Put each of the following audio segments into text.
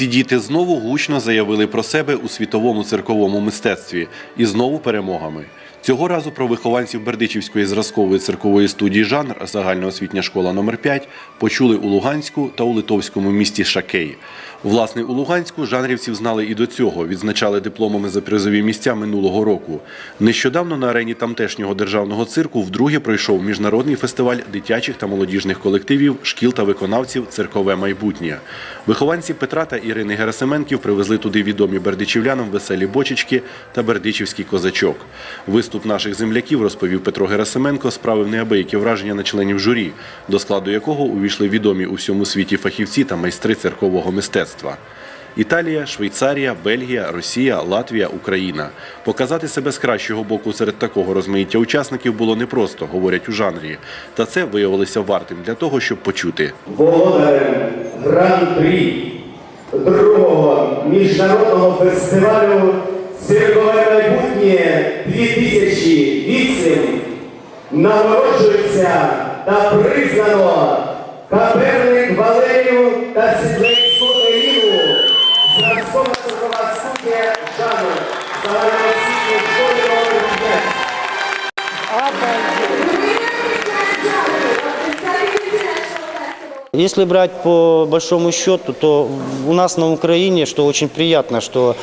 Діти знову гучно заявили про себе у світовому цирковому мистецтві і знову перемогами. Цього разу про вихованців Бердичівської зразкової циркової студії жанр загальноосвітня школа номер 5 почули у Луганську та у литовському місті Шакей. Власне, у Луганську жанрівців знали і до цього, відзначали дипломами за призові місця минулого року. Нещодавно на арені тамтешнього державного цирку вдруге пройшов міжнародний фестиваль дитячих та молодіжних колективів, шкіл та виконавців Циркове майбутнє. Вихованці Петра та Ірини Герасименків привезли туди відомі бердичівлянам веселі бочечки та бердичівський козачок. Виступ наших земляків, розповів Петро Герасименко, справив неабиякі враження на членів журі, до складу якого увійшли відомі у всьому світі фахівці та майстри циркового мистецтва. Італія, Швейцарія, Бельгія, Росія, Латвія, Україна. Показати себе з кращого боку серед такого розмаїття учасників було непросто, говорять у жанрі. Та це виявилося вартим для того, щоб почути. володарем гран-прі другого міжнародного фестивалю Циркове майбутнє 2008 нагороджується та признано Каперник Валерію та Сідлецьку Еліну, зразкова циркова студія жанру загальноосвітньої школи номер 5. Если брать по большому счету, то у нас на Украине, что очень приятно, что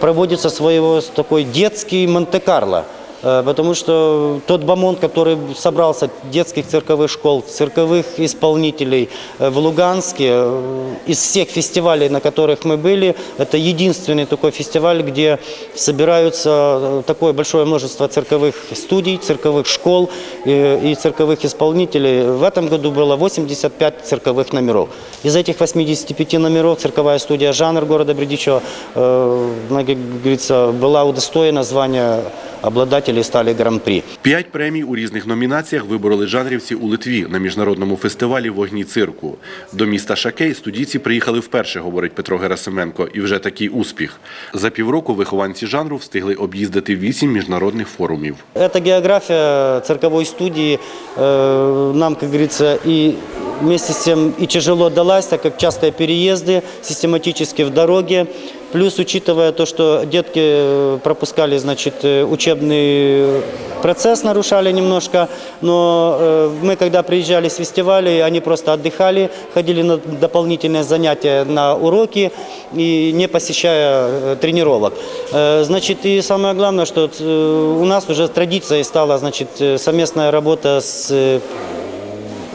проводится своего такой детский Монте-Карло. Э, Потому что тот бомонд, который собрался детских цирковых школ, цирковых исполнителей э, в Луганске, э, из всех фестивалей, на которых мы были, это единственный такой фестиваль, где собираются такое большое множество цирковых студий, цирковых школ и цирковых исполнителей. В этом году было 85 цирковых номеров. Из этих 85 номеров цирковая студия «Жанр» города Бердичева, как говорится, была удостоена звания обладателей стали гран-при. П'ять премій у різних номінаціях вибороли жанрівці у Литві на міжнародному фестивалі вогні цирку. До міста Шакей студійці приїхали вперше, говорить Петро Герасименко, і вже такий успіх. За півроку вихованці жанру встигли об'їздити вісім міжнародних форумів. Эта география цирковой студии э, нам, как говорится, и вместе с тем и тяжело далась, так как частые переезды систематически в дороге. Плюс, учитывая то, что детки э, пропускали, значит, э, учебный процесс, нарушали немножко, но э, мы, когда приезжали с фестивалей, они просто отдыхали, ходили на дополнительные занятия на уроки и не посещая э, тренировок. Э, Значит, и самое главное, что э, у нас уже традицией стала, значит, э, совместная работа с э,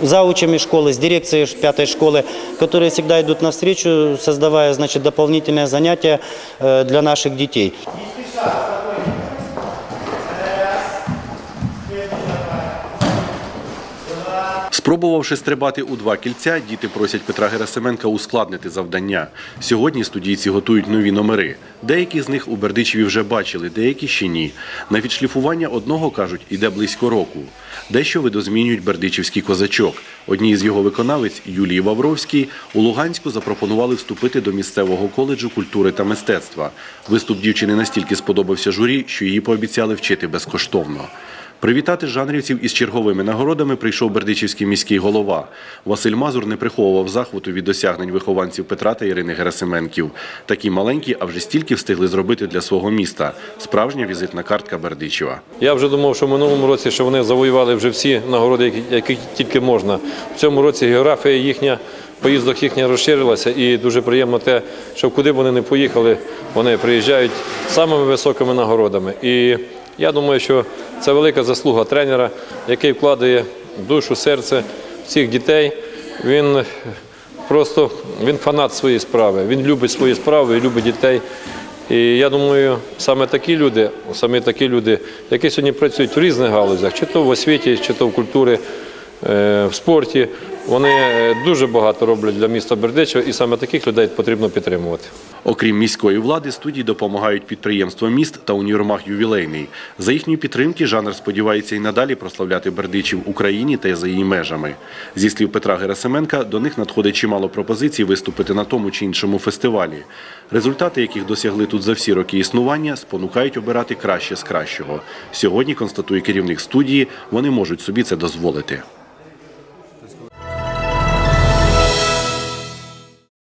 заучами школы, с дирекцией пятой школы, которые всегда идут навстречу, создавая значит, дополнительные занятия э, для наших детей. Спробувавши стрибати у два кільця, діти просять Петра Герасименка ускладнити завдання. Сьогодні студійці готують нові номери. Деякі з них у Бердичеві вже бачили, деякі ще ні. На відшліфування одного кажуть, іде близько року. Дещо видозмінюють бердичівський козачок. Одній з його виконавець Юлії Вавровській у Луганську запропонували вступити до місцевого коледжу культури та мистецтва. Виступ дівчини настільки сподобався журі, що її пообіцяли вчити безкоштовно. Привітати жанрівців із черговими нагородами прийшов бердичівський міський голова. Василь Мазур не приховував захвату від досягнень вихованців Петра та Ірини Герасименків. Такі маленькі, а вже стільки встигли зробити для свого міста. Справжня візитна картка Бердичева. Я вже думав, що в минулому році що вони завоювали вже всі нагороди, які, тільки можна. В цьому році географія їхня, поїздок їхня розширилася, і дуже приємно те, що куди б вони не поїхали, вони приїжджають самими високими нагородами. І я думаю, що це велика заслуга тренера, який вкладає душу, серце всіх дітей. Він просто він фанат своєї справи. Він любить свої справи і любить дітей. І я думаю, саме такі люди, саме такі люди, які сьогодні працюють в різних галузях, чи то в освіті, чи то в культурі, в спорті, вони е, дуже багато роблять для міста Бердичева, і саме таких людей потрібно підтримувати. Окрім міської влади, студії допомагають підприємства міст та універмаг ювілейний. За їхньої підтримки жанр сподівається і надалі прославляти Бердичів Україні та за її межами. Зі слів Петра Герасименка, до них надходить чимало пропозицій виступити на тому чи іншому фестивалі. Результати, яких досягли тут за всі роки існування, спонукають обирати краще з кращого. Сьогодні, констатує керівник студії, вони можуть собі це дозволити.